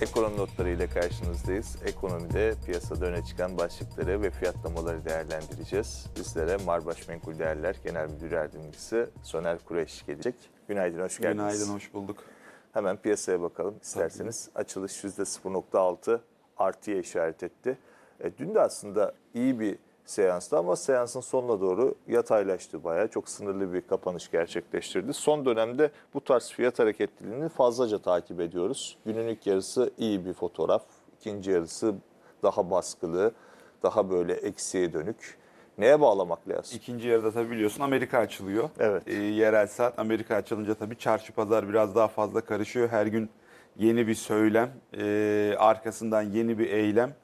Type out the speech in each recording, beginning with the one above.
Ekonomi notları ile karşınızdayız. Ekonomide piyasada öne çıkan başlıkları ve fiyatlamaları değerlendireceğiz. Bizlere Marbaş Menkul Değerler Genel Müdür Yardımcısı Soner Kureş gelecek. Günaydın, hoş geldiniz. Günaydın, hoş bulduk. Hemen piyasaya bakalım isterseniz. Açılış %0.6 artıya işaret etti. E, dün de aslında iyi bir seanstı ama seansın sonuna doğru yataylaştı bayağı. Çok sınırlı bir kapanış gerçekleştirdi. Son dönemde bu tarz fiyat hareketliliğini fazlaca takip ediyoruz. Günün ilk yarısı iyi bir fotoğraf. ikinci yarısı daha baskılı, daha böyle eksiye dönük. Neye bağlamak lazım? İkinci yarıda tabii biliyorsun Amerika açılıyor. Evet. Ee, yerel saat Amerika açılınca tabii çarşı pazar biraz daha fazla karışıyor. Her gün yeni bir söylem, ee, arkasından yeni bir eylem.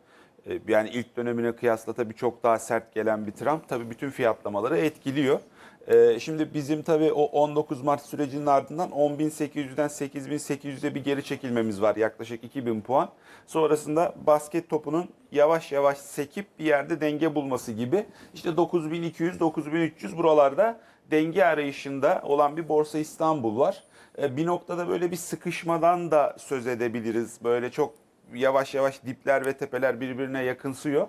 Ee, yani ilk dönemine kıyasla tabii çok daha sert gelen bir Trump tabii bütün fiyatlamaları etkiliyor. Ee, şimdi bizim tabii o 19 Mart sürecinin ardından 10.800'den 8.800'e bir geri çekilmemiz var. Yaklaşık 2.000 puan. Sonrasında basket topunun yavaş yavaş sekip bir yerde denge bulması gibi. İşte 9.200, 9.300 buralarda denge arayışında olan bir Borsa İstanbul var. Ee, Bir noktada böyle bir sıkışmadan da söz edebiliriz. Böyle çok yavaş yavaş dipler ve tepeler birbirine yakınsıyor.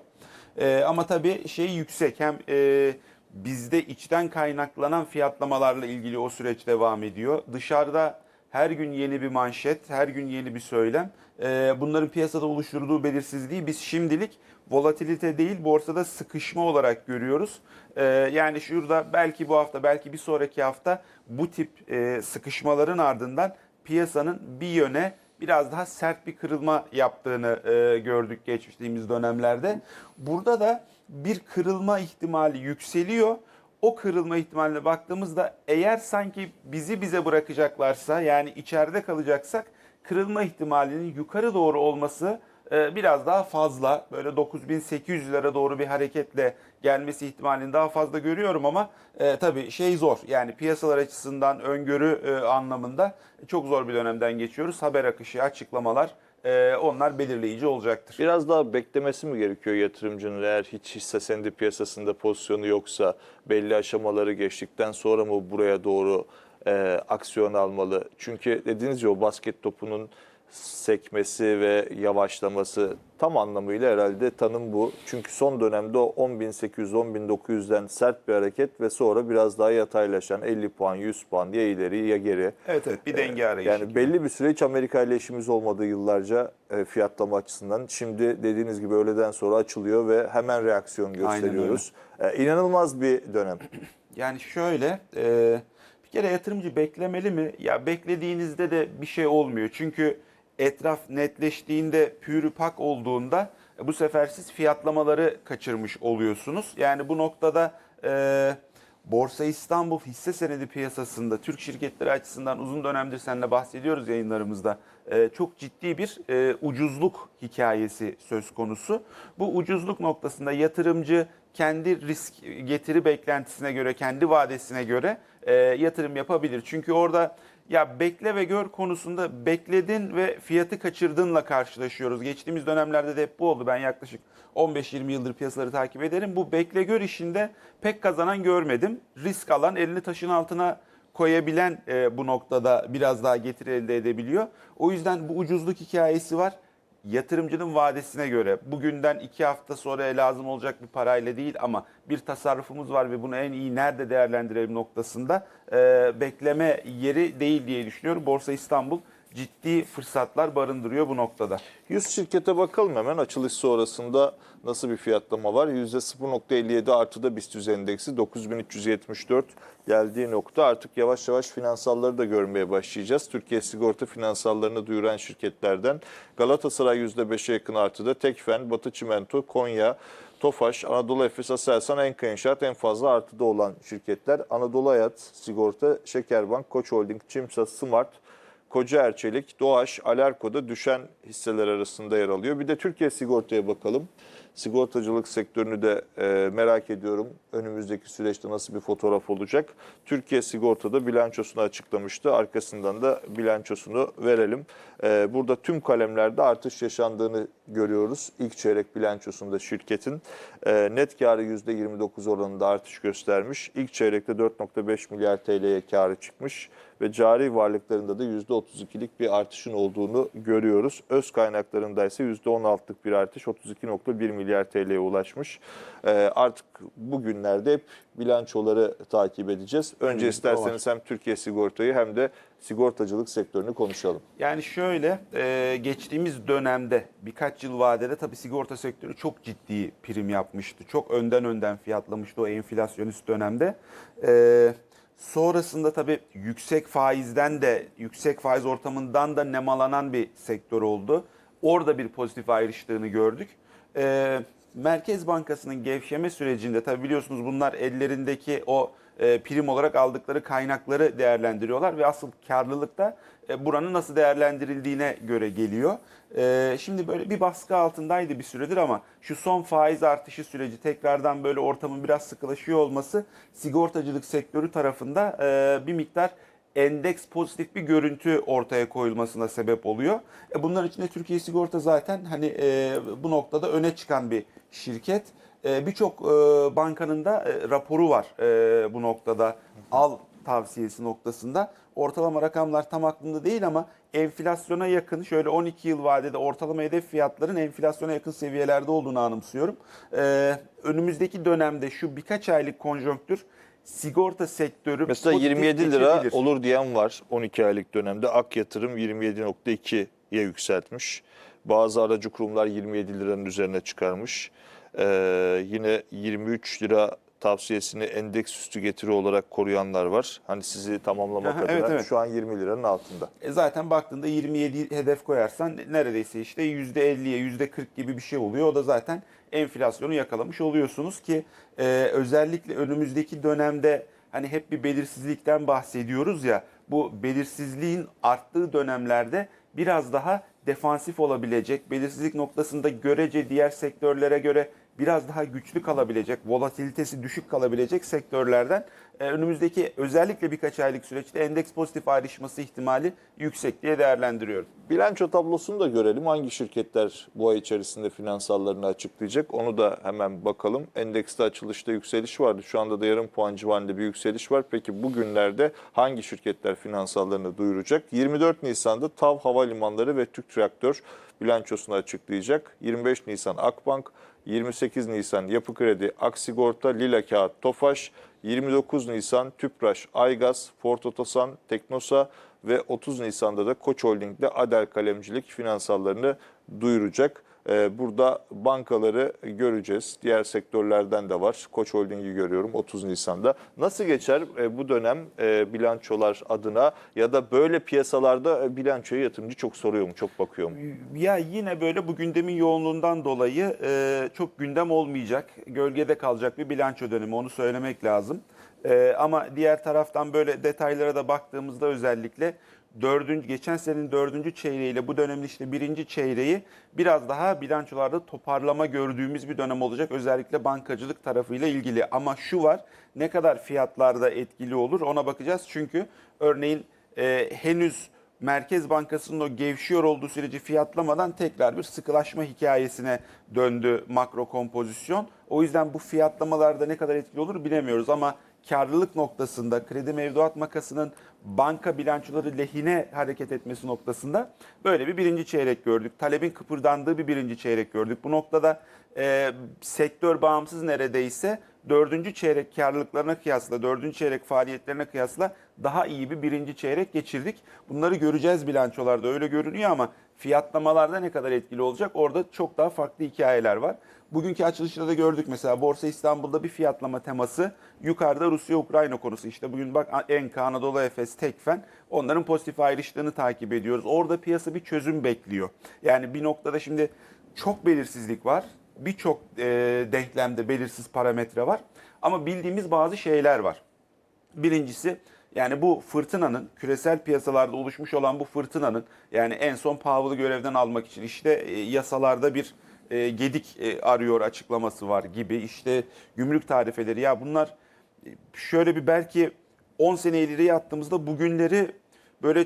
Ee, ama tabii şey yüksek hem e, bizde içten kaynaklanan fiyatlamalarla ilgili o süreç devam ediyor. Dışarıda her gün yeni bir manşet, her gün yeni bir söylem. Ee, bunların piyasada oluşturduğu belirsizliği biz şimdilik volatilite değil borsada sıkışma olarak görüyoruz. Ee, yani şurada belki bu hafta belki bir sonraki hafta bu tip e, sıkışmaların ardından piyasanın bir yöne biraz daha sert bir kırılma yaptığını e, gördük geçtiğimiz dönemlerde. Burada da bir kırılma ihtimali yükseliyor. O kırılma ihtimaline baktığımızda eğer sanki bizi bize bırakacaklarsa yani içeride kalacaksak kırılma ihtimalinin yukarı doğru olması e, biraz daha fazla. Böyle 9800'lere doğru bir hareketle gelmesi ihtimalini daha fazla görüyorum ama e, tabii şey zor. Yani piyasalar açısından öngörü e, anlamında çok zor bir dönemden geçiyoruz. Haber akışı, açıklamalar e, onlar belirleyici olacaktır. Biraz daha beklemesi mi gerekiyor yatırımcının eğer hiç hisse senedi piyasasında pozisyonu yoksa belli aşamaları geçtikten sonra mı buraya doğru e, aksiyon almalı? Çünkü dediğiniz ya o basket topunun sekmesi ve yavaşlaması tam anlamıyla herhalde tanım bu. Çünkü son dönemde o 10.800-10.900'den sert bir hareket ve sonra biraz daha yataylaşan 50 puan, 100 puan ya ileri ya geri. Evet evet bir denge arayışı. Yani gibi. belli bir süre hiç Amerika ile işimiz olmadığı yıllarca e, fiyatlama açısından. Şimdi dediğiniz gibi öğleden sonra açılıyor ve hemen reaksiyon gösteriyoruz. E, inanılmaz bir dönem. Yani şöyle e, bir kere yatırımcı beklemeli mi? Ya beklediğinizde de bir şey olmuyor. Çünkü etraf netleştiğinde pürü pak olduğunda e, bu sefer siz fiyatlamaları kaçırmış oluyorsunuz. Yani bu noktada e, Borsa İstanbul hisse senedi piyasasında Türk şirketleri açısından uzun dönemdir seninle bahsediyoruz yayınlarımızda. E, çok ciddi bir e, ucuzluk hikayesi söz konusu. Bu ucuzluk noktasında yatırımcı kendi risk getiri beklentisine göre, kendi vadesine göre e, yatırım yapabilir. Çünkü orada ya bekle ve gör konusunda bekledin ve fiyatı kaçırdınla karşılaşıyoruz. Geçtiğimiz dönemlerde de hep bu oldu. Ben yaklaşık 15-20 yıldır piyasaları takip ederim. Bu bekle gör işinde pek kazanan görmedim. Risk alan elini taşın altına koyabilen e, bu noktada biraz daha getiri elde edebiliyor. O yüzden bu ucuzluk hikayesi var yatırımcının vadesine göre bugünden iki hafta sonraya lazım olacak bir parayla değil ama bir tasarrufumuz var ve bunu en iyi nerede değerlendirelim noktasında e, bekleme yeri değil diye düşünüyorum. Borsa İstanbul ciddi fırsatlar barındırıyor bu noktada. 100 şirkete bakalım hemen açılış sonrasında nasıl bir fiyatlama var? %0.57 artıda BIST endeksi 9374 geldiği nokta artık yavaş yavaş finansalları da görmeye başlayacağız. Türkiye sigorta finansallarını duyuran şirketlerden Galatasaray %5'e yakın artıda, Tekfen, Batı Çimento, Konya, Tofaş, Anadolu Efes, Aselsan, Enka İnşaat en fazla artıda olan şirketler. Anadolu Hayat, Sigorta, Şekerbank, Koç Holding, Çimsa, Smart, Koca Erçelik, Doğaş, Alerko'da düşen hisseler arasında yer alıyor. Bir de Türkiye Sigorta'ya bakalım. Sigortacılık sektörünü de e, merak ediyorum. Önümüzdeki süreçte nasıl bir fotoğraf olacak? Türkiye Sigorta'da bilançosunu açıklamıştı. Arkasından da bilançosunu verelim. E, burada tüm kalemlerde artış yaşandığını görüyoruz. İlk çeyrek bilançosunda şirketin e, net karı %29 oranında artış göstermiş. İlk çeyrekte 4.5 milyar TL'ye karı çıkmış ve cari varlıklarında da %32'lik bir artışın olduğunu görüyoruz. Öz kaynaklarında ise %16'lık bir artış 32.1 milyar TL'ye ulaşmış. Ee, artık bugünlerde hep bilançoları takip edeceğiz. Önce isterseniz hem Türkiye sigortayı hem de sigortacılık sektörünü konuşalım. Yani şöyle e, geçtiğimiz dönemde birkaç yıl vadede tabii sigorta sektörü çok ciddi prim yapmıştı. Çok önden önden fiyatlamıştı o enflasyonist dönemde. E, sonrasında tabii yüksek faizden de yüksek faiz ortamından da nemalanan bir sektör oldu. Orada bir pozitif ayrıştığını gördük. E, Merkez Bankası'nın gevşeme sürecinde tabii biliyorsunuz bunlar ellerindeki o e, prim olarak aldıkları kaynakları değerlendiriyorlar ve asıl karlılık da e, buranın nasıl değerlendirildiğine göre geliyor. E, Şimdi böyle bir baskı altındaydı bir süredir ama şu son faiz artışı süreci tekrardan böyle ortamın biraz sıkılaşıyor olması sigortacılık sektörü tarafında bir miktar endeks pozitif bir görüntü ortaya koyulmasına sebep oluyor. E bunların içinde Türkiye Sigorta zaten hani bu noktada öne çıkan bir şirket. E, Birçok e, bankanın da e, raporu var e, bu noktada al tavsiyesi noktasında. Ortalama rakamlar tam aklımda değil ama enflasyona yakın şöyle 12 yıl vadede ortalama hedef fiyatların enflasyona yakın seviyelerde olduğunu anımsıyorum. E, önümüzdeki dönemde şu birkaç aylık konjonktür sigorta sektörü Mesela pozitif 27 lira geçebilir. olur diyen var 12 aylık dönemde. Ak yatırım 27.2'ye yükseltmiş. Bazı aracı kurumlar 27 liranın üzerine çıkarmış. Ee, yine 23 lira tavsiyesini endeks üstü getiri olarak koruyanlar var. Hani sizi tamamlamak Aha, adına evet, evet. şu an 20 liranın altında. E zaten baktığında 27 hedef koyarsan neredeyse işte %50'ye %40 gibi bir şey oluyor. O da zaten enflasyonu yakalamış oluyorsunuz ki e, özellikle önümüzdeki dönemde hani hep bir belirsizlikten bahsediyoruz ya bu belirsizliğin arttığı dönemlerde biraz daha defansif olabilecek, belirsizlik noktasında görece diğer sektörlere göre biraz daha güçlü kalabilecek, volatilitesi düşük kalabilecek sektörlerden e, önümüzdeki özellikle birkaç aylık süreçte endeks pozitif ayrışması ihtimali yüksek diye değerlendiriyorum. Bilanço tablosunu da görelim. Hangi şirketler bu ay içerisinde finansallarını açıklayacak? Onu da hemen bakalım. Endekste açılışta yükseliş vardı. Şu anda da yarım puan civarında bir yükseliş var. Peki bugünlerde hangi şirketler finansallarını duyuracak? 24 Nisan'da TAV Havalimanları ve Türk Traktör bilançosunu açıklayacak. 25 Nisan Akbank, 28 Nisan Yapı Kredi, Aksigorta, Lila Kağıt, Tofaş, 29 Nisan Tüpraş, Aygaz, Ford Otosan, Teknosa ve 30 Nisan'da da Koç Holding ile Adel Kalemcilik finansallarını duyuracak. Ee, Burada bankaları göreceğiz. Diğer sektörlerden de var. Koç Holding'i görüyorum 30 Nisan'da. Nasıl geçer e, bu dönem e, bilançolar adına ya da böyle piyasalarda e, bilançoya yatırımcı çok soruyor mu, çok bakıyor mu? Ya yine böyle bu gündemin yoğunluğundan dolayı çok gündem olmayacak, gölgede kalacak bir bilanço dönemi onu söylemek lazım. Ama diğer taraftan böyle detaylara da baktığımızda özellikle dördüncü, geçen senenin dördüncü çeyreğiyle bu dönemin işte birinci çeyreği biraz daha bilançolarda toparlama gördüğümüz bir dönem olacak. Özellikle bankacılık tarafıyla ilgili. Ama şu var ne kadar fiyatlarda etkili olur ona bakacağız. Çünkü örneğin e, henüz Merkez Bankası'nın o gevşiyor olduğu süreci fiyatlamadan tekrar bir sıkılaşma hikayesine döndü makro kompozisyon. O yüzden bu fiyatlamalarda ne kadar etkili olur bilemiyoruz ama karlılık noktasında kredi mevduat makasının banka bilançoları lehine hareket etmesi noktasında böyle bir birinci çeyrek gördük. Talebin kıpırdandığı bir birinci çeyrek gördük. Bu noktada e, sektör bağımsız neredeyse dördüncü çeyrek karlılıklarına kıyasla, dördüncü çeyrek faaliyetlerine kıyasla daha iyi bir birinci çeyrek geçirdik. Bunları göreceğiz bilançolarda öyle görünüyor ama fiyatlamalarda ne kadar etkili olacak orada çok daha farklı hikayeler var. Bugünkü açılışta da gördük mesela Borsa İstanbul'da bir fiyatlama teması yukarıda Rusya-Ukrayna konusu. İşte bugün bak Enka, Anadolu Efes, Tekfen onların pozitif ayrıştığını takip ediyoruz. Orada piyasa bir çözüm bekliyor. Yani bir noktada şimdi çok belirsizlik var. Birçok e, denklemde belirsiz parametre var. Ama bildiğimiz bazı şeyler var. Birincisi yani bu fırtınanın küresel piyasalarda oluşmuş olan bu fırtınanın yani en son Powell'ı görevden almak için işte e, yasalarda bir e, gedik e, arıyor açıklaması var gibi. İşte gümrük tarifeleri ya bunlar e, şöyle bir belki 10 sene ileriye attığımızda bugünleri böyle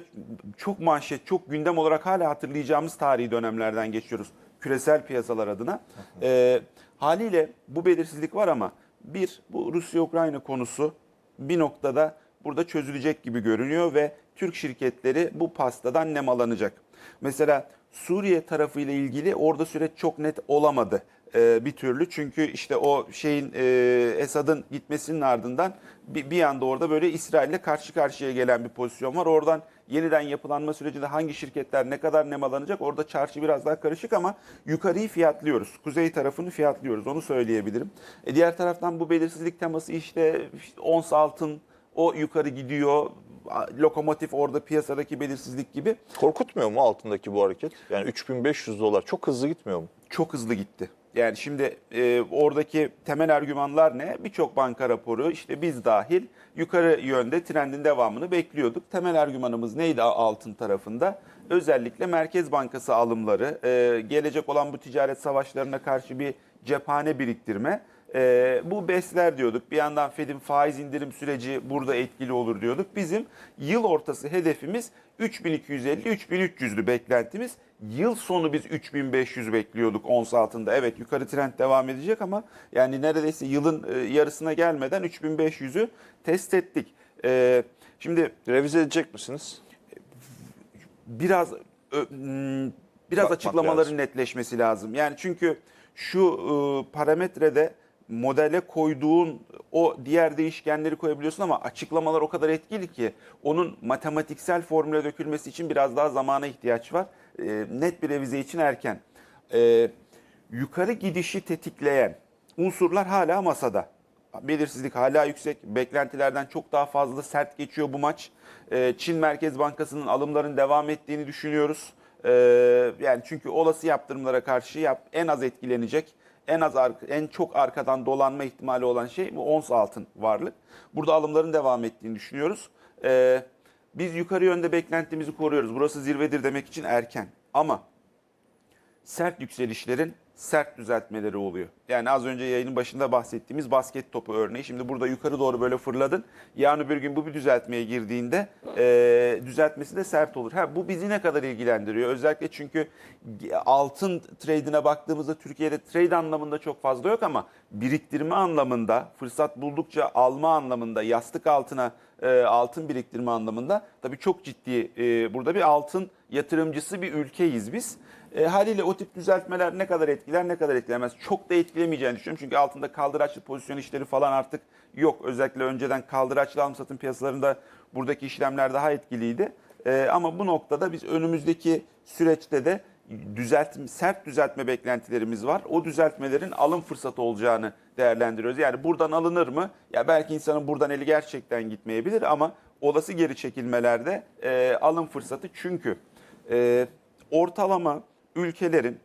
çok manşet, çok gündem olarak hala hatırlayacağımız tarihi dönemlerden geçiyoruz küresel piyasalar adına. E, haliyle bu belirsizlik var ama bir bu Rusya-Ukrayna konusu bir noktada burada çözülecek gibi görünüyor ve Türk şirketleri bu pastadan nemalanacak. Mesela Suriye tarafıyla ilgili orada süreç çok net olamadı e, bir türlü. Çünkü işte o şeyin e, Esad'ın gitmesinin ardından bir, bir anda orada böyle İsrail'le karşı karşıya gelen bir pozisyon var. Oradan yeniden yapılanma sürecinde hangi şirketler ne kadar nemalanacak orada çarşı biraz daha karışık ama yukarıyı fiyatlıyoruz. Kuzey tarafını fiyatlıyoruz onu söyleyebilirim. E, diğer taraftan bu belirsizlik teması işte, işte ons altın o yukarı gidiyor. Lokomotif orada piyasadaki belirsizlik gibi Korkutmuyor mu altındaki bu hareket? Yani 3500 dolar çok hızlı gitmiyor mu? çok hızlı gitti. Yani şimdi e, oradaki temel argümanlar ne? Birçok banka raporu işte biz dahil yukarı yönde trendin devamını bekliyorduk. Temel argümanımız neydi altın tarafında? Özellikle Merkez Bankası alımları, e, gelecek olan bu ticaret savaşlarına karşı bir cephane biriktirme. E, bu besler diyorduk. Bir yandan Fed'in faiz indirim süreci burada etkili olur diyorduk. Bizim yıl ortası hedefimiz 3250-3300'lü beklentimiz. Yıl sonu biz 3500 bekliyorduk ons altında. Evet yukarı trend devam edecek ama yani neredeyse yılın e, yarısına gelmeden 3500'ü test ettik. E, şimdi Revize edecek misiniz? biraz ö, m, biraz Bakmak açıklamaların lazım. netleşmesi lazım. Yani çünkü şu e, parametrede modele koyduğun o diğer değişkenleri koyabiliyorsun ama açıklamalar o kadar etkili ki onun matematiksel formüle dökülmesi için biraz daha zamana ihtiyaç var. E, net bir revize için erken. E, yukarı gidişi tetikleyen unsurlar hala masada. Belirsizlik hala yüksek. Beklentilerden çok daha fazla sert geçiyor bu maç. Ee, Çin Merkez Bankası'nın alımların devam ettiğini düşünüyoruz. Ee, yani çünkü olası yaptırımlara karşı yap, en az etkilenecek, en az arka- en çok arkadan dolanma ihtimali olan şey bu ons altın varlık. Burada alımların devam ettiğini düşünüyoruz. Ee, biz yukarı yönde beklentimizi koruyoruz. Burası zirvedir demek için erken. Ama sert yükselişlerin sert düzeltmeleri oluyor. Yani az önce yayının başında bahsettiğimiz basket topu örneği. Şimdi burada yukarı doğru böyle fırladın. Yarın öbür gün bu bir düzeltmeye girdiğinde e, düzeltmesi de sert olur. Ha, bu bizi ne kadar ilgilendiriyor? Özellikle çünkü altın trade'ine baktığımızda Türkiye'de trade anlamında çok fazla yok ama biriktirme anlamında, fırsat buldukça alma anlamında, yastık altına e, altın biriktirme anlamında tabii çok ciddi e, burada bir altın yatırımcısı bir ülkeyiz biz. E, haliyle o tip düzeltmeler ne kadar etkiler ne kadar etkilemez. Çok da etkilemeyeceğini düşünüyorum. Çünkü altında kaldıraçlı pozisyon işleri falan artık yok. Özellikle önceden kaldıraçlı alım satım piyasalarında buradaki işlemler daha etkiliydi. E, ama bu noktada biz önümüzdeki süreçte de düzeltme, sert düzeltme beklentilerimiz var. O düzeltmelerin alım fırsatı olacağını değerlendiriyoruz. Yani buradan alınır mı? Ya belki insanın buradan eli gerçekten gitmeyebilir ama olası geri çekilmelerde e, alım fırsatı çünkü e, ortalama ülkelerin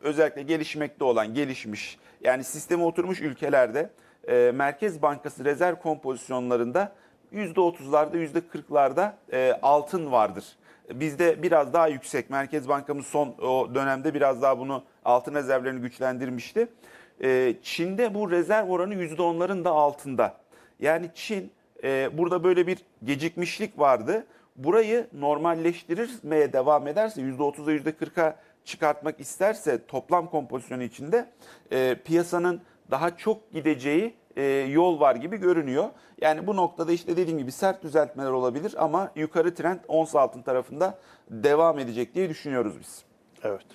özellikle gelişmekte olan, gelişmiş yani sisteme oturmuş ülkelerde e, Merkez Bankası rezerv kompozisyonlarında %30'larda %40'larda e, altın vardır. Bizde biraz daha yüksek. Merkez Bankamız son o dönemde biraz daha bunu altın rezervlerini güçlendirmişti. E, Çin'de bu rezerv oranı %10'ların da altında. Yani Çin e, burada böyle bir gecikmişlik vardı. Burayı normalleştirmeye devam ederse %30'a %40'a çıkartmak isterse toplam kompozisyonu içinde e, piyasanın daha çok gideceği e, yol var gibi görünüyor. Yani bu noktada işte dediğim gibi sert düzeltmeler olabilir ama yukarı trend ons altın tarafında devam edecek diye düşünüyoruz biz. Evet.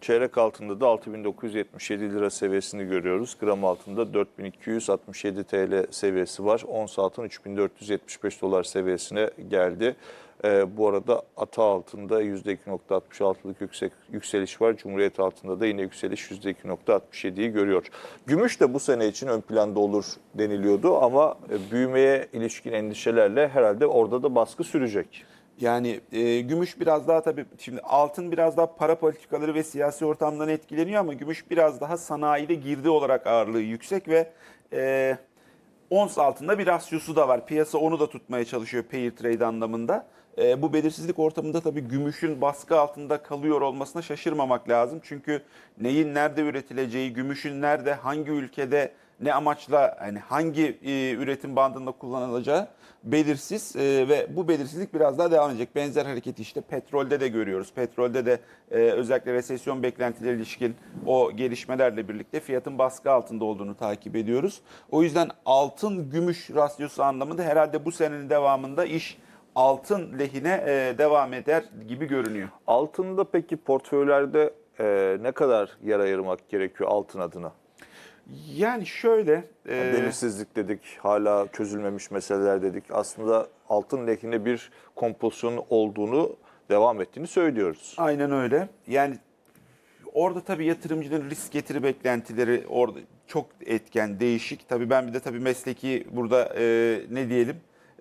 Çeyrek altında da 6977 lira seviyesini görüyoruz. Gram altında 4267 TL seviyesi var. Ons altın 3475 dolar seviyesine geldi. Ee, bu arada ata altında %2.66'lık yüksek yükseliş var. Cumhuriyet altında da yine yükseliş %2.67'yi görüyor. Gümüş de bu sene için ön planda olur deniliyordu ama e, büyümeye ilişkin endişelerle herhalde orada da baskı sürecek. Yani e, gümüş biraz daha tabii şimdi altın biraz daha para politikaları ve siyasi ortamdan etkileniyor ama gümüş biraz daha sanayide girdi olarak ağırlığı yüksek ve e, ons altında bir rasyosu da var. Piyasa onu da tutmaya çalışıyor pair trade anlamında. E, bu belirsizlik ortamında tabii gümüşün baskı altında kalıyor olmasına şaşırmamak lazım. Çünkü neyin nerede üretileceği, gümüşün nerede, hangi ülkede, ne amaçla, hani hangi e, üretim bandında kullanılacağı belirsiz e, ve bu belirsizlik biraz daha devam edecek. Benzer hareketi işte petrolde de görüyoruz. Petrolde de e, özellikle resesyon beklentileri ilişkin o gelişmelerle birlikte fiyatın baskı altında olduğunu takip ediyoruz. O yüzden altın gümüş rasyosu anlamında herhalde bu senenin devamında iş altın lehine e, devam eder gibi görünüyor. Altında peki portföylerde e, ne kadar yer ayırmak gerekiyor altın adına? Yani şöyle e, Belirsizlik dedik, hala çözülmemiş meseleler dedik. Aslında altın lehine bir kompozisyonun olduğunu, devam ettiğini söylüyoruz. Aynen öyle. Yani orada tabii yatırımcının risk getiri beklentileri orada çok etken, değişik. Tabii ben bir de tabii mesleki burada e, ne diyelim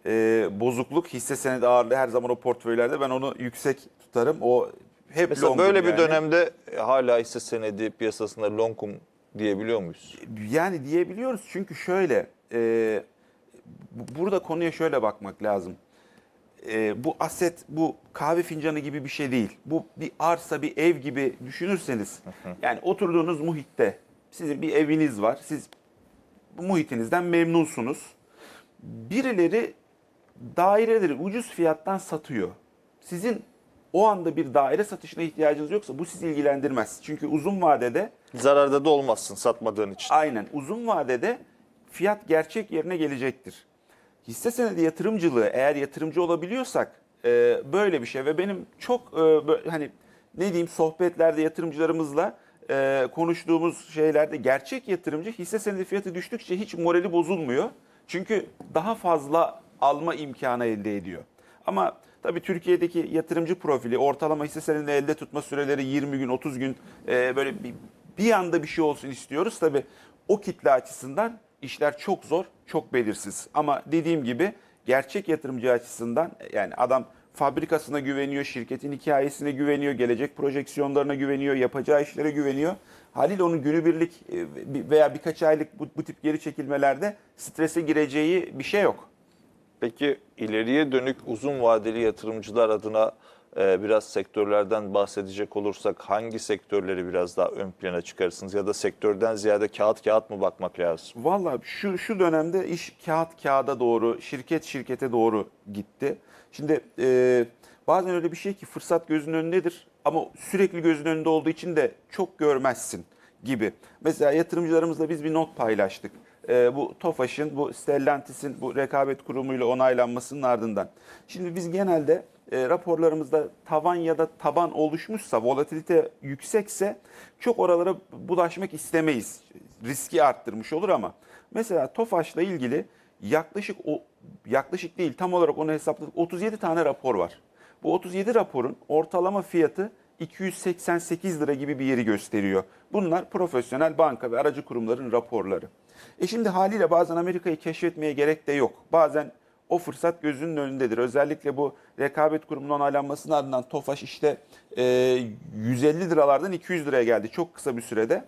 e, bozukluk hisse senedi ağırlığı her zaman o portföylerde ben onu yüksek tutarım. O hep Mesela böyle bir yani. dönemde e, hala hisse senedi piyasasında longum diyebiliyor muyuz? Yani diyebiliyoruz çünkü şöyle e, bu- burada konuya şöyle bakmak lazım. E, bu aset bu kahve fincanı gibi bir şey değil. Bu bir arsa bir ev gibi düşünürseniz yani oturduğunuz muhitte sizin bir eviniz var. Siz bu muhitinizden memnunsunuz. Birileri daireleri ucuz fiyattan satıyor. Sizin o anda bir daire satışına ihtiyacınız yoksa bu sizi ilgilendirmez. Çünkü uzun vadede Zararda da olmazsın satmadığın için. Aynen. Uzun vadede fiyat gerçek yerine gelecektir. Hisse senedi yatırımcılığı eğer yatırımcı olabiliyorsak e, böyle bir şey ve benim çok e, bö- hani ne diyeyim sohbetlerde yatırımcılarımızla e, konuştuğumuz şeylerde gerçek yatırımcı hisse senedi fiyatı düştükçe hiç morali bozulmuyor. Çünkü daha fazla alma imkanı elde ediyor. Ama tabii Türkiye'deki yatırımcı profili ortalama hisse senedini elde tutma süreleri 20 gün 30 gün e, böyle bir, bir anda bir şey olsun istiyoruz. Tabii o kitle açısından işler çok zor, çok belirsiz. Ama dediğim gibi gerçek yatırımcı açısından yani adam fabrikasına güveniyor, şirketin hikayesine güveniyor, gelecek projeksiyonlarına güveniyor, yapacağı işlere güveniyor. Haliyle onun günübirlik e, veya birkaç aylık bu, bu tip geri çekilmelerde strese gireceği bir şey yok. Peki ileriye dönük uzun vadeli yatırımcılar adına e, biraz sektörlerden bahsedecek olursak hangi sektörleri biraz daha ön plana çıkarırsınız ya da sektörden ziyade kağıt kağıt mı bakmak lazım? Valla şu şu dönemde iş kağıt kağıda doğru, şirket şirkete doğru gitti. Şimdi e, bazen öyle bir şey ki fırsat gözünün önündedir ama sürekli gözünün önünde olduğu için de çok görmezsin gibi. Mesela yatırımcılarımızla biz bir not paylaştık. E, bu TOFAŞ'ın, bu Stellantis'in bu rekabet kurumuyla onaylanmasının ardından. Şimdi biz genelde e, raporlarımızda tavan ya da taban oluşmuşsa, volatilite yüksekse çok oralara bulaşmak istemeyiz. Riski arttırmış olur ama mesela TOFAŞ'la ilgili yaklaşık o yaklaşık değil tam olarak onu hesapladık 37 tane rapor var. Bu 37 raporun ortalama fiyatı 288 lira gibi bir yeri gösteriyor. Bunlar profesyonel banka ve aracı kurumların raporları. E şimdi haliyle bazen Amerika'yı keşfetmeye gerek de yok. Bazen o fırsat gözünün önündedir. Özellikle bu rekabet kurumunun onaylanmasının ardından TOFAŞ işte e, 150 liralardan 200 liraya geldi çok kısa bir sürede.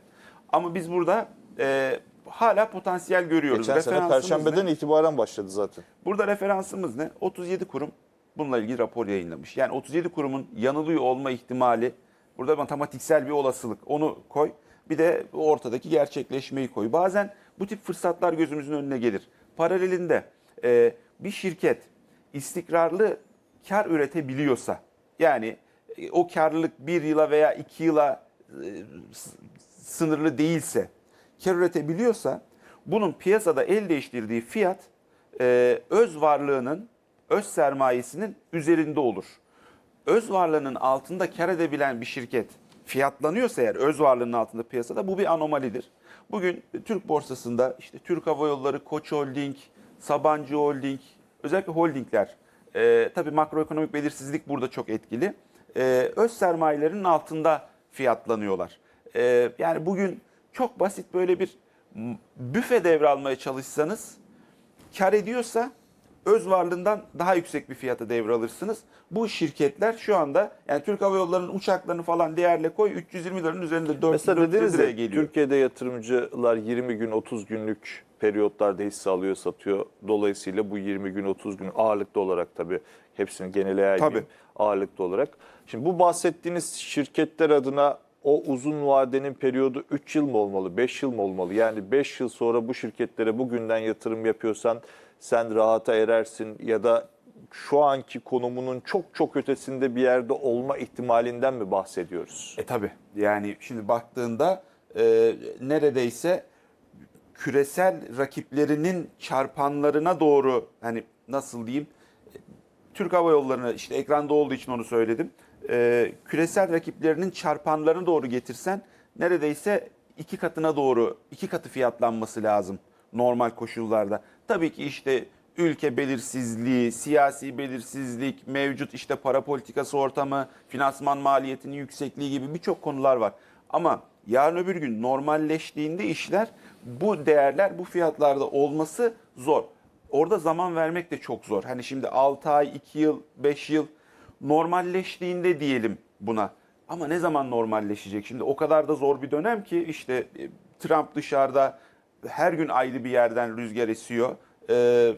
Ama biz burada e, hala potansiyel görüyoruz. Geçen sene Perşembeden ne? itibaren başladı zaten. Burada referansımız ne? 37 kurum bununla ilgili rapor yayınlamış. Yani 37 kurumun yanılıyor olma ihtimali burada matematiksel bir olasılık. Onu koy. Bir de ortadaki gerçekleşmeyi koy. Bazen bu tip fırsatlar gözümüzün önüne gelir. Paralelinde e, bir şirket istikrarlı kar üretebiliyorsa yani e, o karlılık bir yıla veya iki yıla e, sınırlı değilse kar üretebiliyorsa bunun piyasada el değiştirdiği fiyat e, öz varlığının, öz sermayesinin üzerinde olur. Öz varlığının altında kar edebilen bir şirket fiyatlanıyorsa eğer öz varlığının altında piyasada bu bir anomalidir. Bugün Türk borsasında işte Türk Hava Yolları, Koç Holding, Sabancı Holding, özellikle holdingler, e, tabii makroekonomik belirsizlik burada çok etkili. E, öz sermayelerinin altında fiyatlanıyorlar. E, yani bugün çok basit böyle bir büfe devralmaya çalışsanız kar ediyorsa öz varlığından daha yüksek bir fiyata devralırsınız. Bu şirketler şu anda yani Türk Hava Yolları'nın uçaklarını falan değerle koy 320 liranın üzerinde 400 Mesela dediniz liraya ya geliyor. Türkiye'de yatırımcılar 20 gün 30 günlük periyotlarda hisse alıyor satıyor. Dolayısıyla bu 20 gün 30 gün ağırlıklı olarak tabii hepsini genele Tabii. ağırlıklı olarak. Şimdi bu bahsettiğiniz şirketler adına o uzun vadenin periyodu 3 yıl mı olmalı, 5 yıl mı olmalı? Yani 5 yıl sonra bu şirketlere bugünden yatırım yapıyorsan sen rahata erersin ya da şu anki konumunun çok çok ötesinde bir yerde olma ihtimalinden mi bahsediyoruz? E tabi yani şimdi baktığında e, neredeyse küresel rakiplerinin çarpanlarına doğru hani nasıl diyeyim Türk Hava Yolları'nı işte ekranda olduğu için onu söyledim. E, küresel rakiplerinin çarpanlarına doğru getirsen neredeyse iki katına doğru iki katı fiyatlanması lazım normal koşullarda. Tabii ki işte ülke belirsizliği, siyasi belirsizlik, mevcut işte para politikası ortamı, finansman maliyetinin yüksekliği gibi birçok konular var. Ama yarın öbür gün normalleştiğinde işler bu değerler bu fiyatlarda olması zor. Orada zaman vermek de çok zor. Hani şimdi 6 ay, 2 yıl, 5 yıl normalleştiğinde diyelim buna. Ama ne zaman normalleşecek? Şimdi o kadar da zor bir dönem ki işte e, Trump dışarıda her gün ayrı bir yerden rüzgar esiyor. Ee,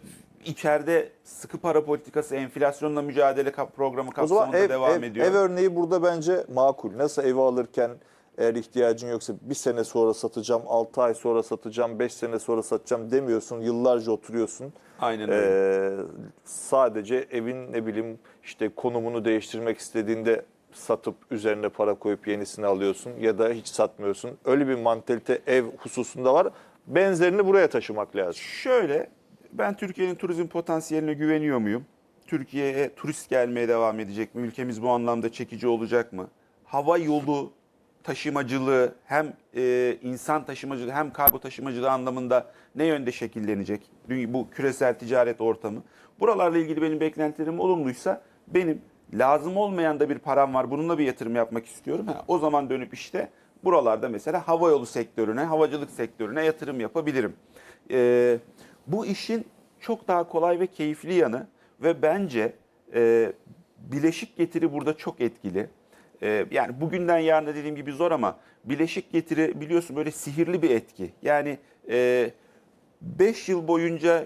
içeride sıkı para politikası, enflasyonla mücadele programı kapsamında ev, devam ev, ediyor. ev örneği burada bence makul. Nasıl evi alırken eğer ihtiyacın yoksa bir sene sonra satacağım, 6 ay sonra satacağım, 5 sene sonra satacağım demiyorsun. Yıllarca oturuyorsun. Aynen öyle. Ee, sadece evin ne bileyim işte konumunu değiştirmek istediğinde satıp üzerine para koyup yenisini alıyorsun ya da hiç satmıyorsun. Öyle bir mantalite ev hususunda var. Benzerini buraya taşımak lazım. Şöyle, ben Türkiye'nin turizm potansiyeline güveniyor muyum? Türkiye'ye turist gelmeye devam edecek mi? Ülkemiz bu anlamda çekici olacak mı? Hava yolu taşımacılığı hem e, insan taşımacılığı hem kargo taşımacılığı anlamında ne yönde şekillenecek? Bu küresel ticaret ortamı. Buralarla ilgili benim beklentilerim olumluysa benim lazım olmayan da bir param var. Bununla bir yatırım yapmak istiyorum. Ha, o zaman dönüp işte buralarda mesela hava yolu sektörüne, havacılık sektörüne yatırım yapabilirim. Ee, bu işin çok daha kolay ve keyifli yanı ve bence e, bileşik getiri burada çok etkili. Ee, yani bugünden yarına dediğim gibi zor ama bileşik getiri biliyorsun böyle sihirli bir etki. Yani e, 5 yıl boyunca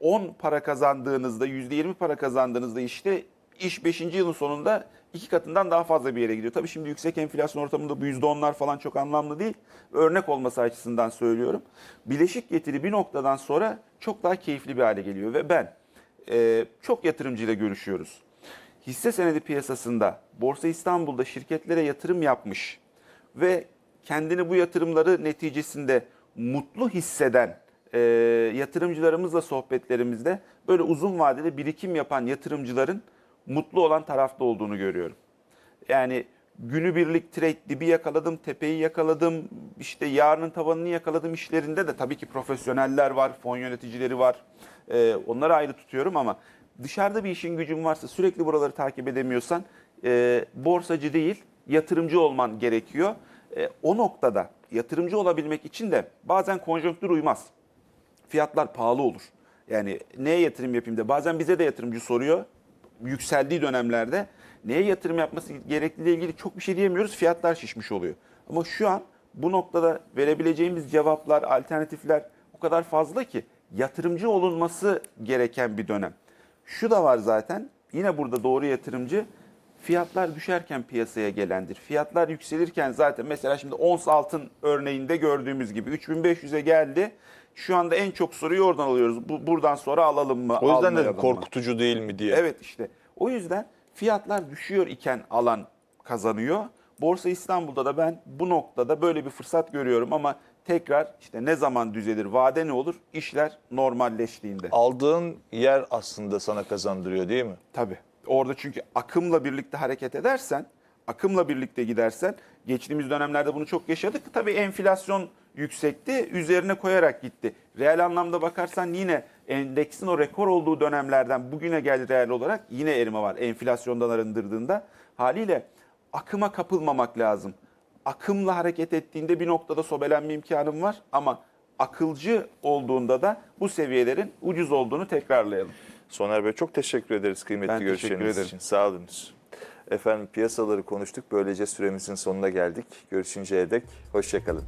%10 para kazandığınızda, %20 para kazandığınızda işte iş 5. yılın sonunda iki katından daha fazla bir yere gidiyor. Tabii şimdi yüksek enflasyon ortamında bu %10'lar falan çok anlamlı değil. Örnek olması açısından söylüyorum. Bileşik getiri bir noktadan sonra çok daha keyifli bir hale geliyor ve ben e, çok yatırımcıyla görüşüyoruz. Hisse senedi piyasasında Borsa İstanbul'da şirketlere yatırım yapmış ve kendini bu yatırımları neticesinde mutlu hisseden e, yatırımcılarımızla sohbetlerimizde böyle uzun vadede birikim yapan yatırımcıların mutlu olan tarafta olduğunu görüyorum. Yani günübirlik trade dibi yakaladım, tepeyi yakaladım, işte yarının tavanını yakaladım işlerinde de tabii ki profesyoneller var, fon yöneticileri var. E, onları ayrı tutuyorum ama dışarıda bir işin gücün varsa sürekli buraları takip edemiyorsan e, borsacı değil yatırımcı olman gerekiyor. E, o noktada yatırımcı olabilmek için de bazen konjonktür uymaz. Fiyatlar pahalı olur. Yani neye yatırım yapayım da bazen bize de yatırımcı soruyor yükseldiği dönemlerde neye yatırım yapması gerektiğiyle ilgili çok bir şey diyemiyoruz. Fiyatlar şişmiş oluyor. Ama şu an bu noktada verebileceğimiz cevaplar, alternatifler o kadar fazla ki yatırımcı olunması gereken bir dönem. Şu da var zaten. Yine burada doğru yatırımcı fiyatlar düşerken piyasaya gelendir. Fiyatlar yükselirken zaten mesela şimdi ons altın örneğinde gördüğümüz gibi 3500'e geldi. Şu anda en çok soruyu oradan alıyoruz. Bu, buradan sonra alalım mı? O yüzden almayalım dedim mı? korkutucu değil mi diye. Evet işte. O yüzden fiyatlar düşüyor iken alan kazanıyor. Borsa İstanbul'da da ben bu noktada böyle bir fırsat görüyorum ama tekrar işte ne zaman düzelir, vade ne olur? İşler normalleştiğinde. Aldığın yer aslında sana kazandırıyor değil mi? Tabii. Orada çünkü akımla birlikte hareket edersen, akımla birlikte gidersen, Geçtiğimiz dönemlerde bunu çok yaşadık. Tabii enflasyon yüksekti. Üzerine koyarak gitti. Reel anlamda bakarsan yine endeksin o rekor olduğu dönemlerden bugüne geldi reel olarak yine erime var enflasyondan arındırdığında. Haliyle akıma kapılmamak lazım. Akımla hareket ettiğinde bir noktada sobelenme imkanım var ama akılcı olduğunda da bu seviyelerin ucuz olduğunu tekrarlayalım. Soner Bey çok teşekkür ederiz kıymetli ben görüşleriniz için. Sağ olunuz. Efendim piyasaları konuştuk. Böylece süremizin sonuna geldik. Görüşünceye dek hoşçakalın.